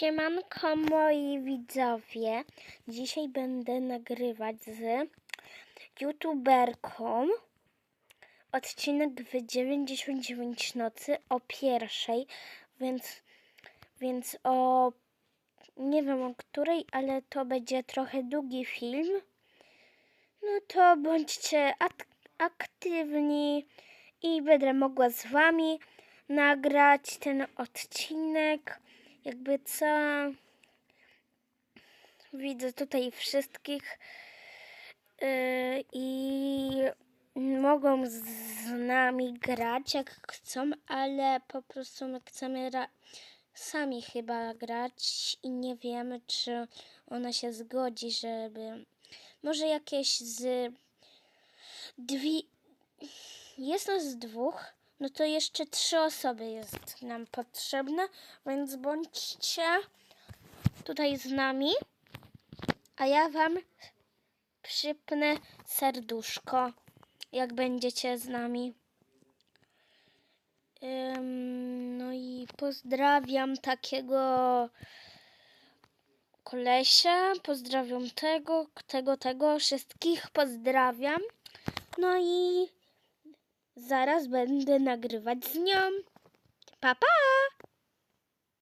Siemanko moi widzowie. Dzisiaj będę nagrywać z youtuberką odcinek w 99 nocy o pierwszej, więc, więc o nie wiem o której, ale to będzie trochę długi film. No to bądźcie ak- aktywni i będę mogła z wami nagrać ten odcinek. Jakby co widzę tutaj wszystkich yy, i mogą z nami grać jak chcą, ale po prostu my chcemy sami chyba grać i nie wiemy, czy ona się zgodzi, żeby może jakieś z dwie jest nas dwóch, no to jeszcze trzy osoby jest nam potrzebne, więc bądźcie tutaj z nami, a ja wam przypnę serduszko, jak będziecie z nami. Ym, no i pozdrawiam takiego kolesia, pozdrawiam tego, tego, tego, wszystkich pozdrawiam. No i zaraz będę nagrywać z nią. Pa, pa!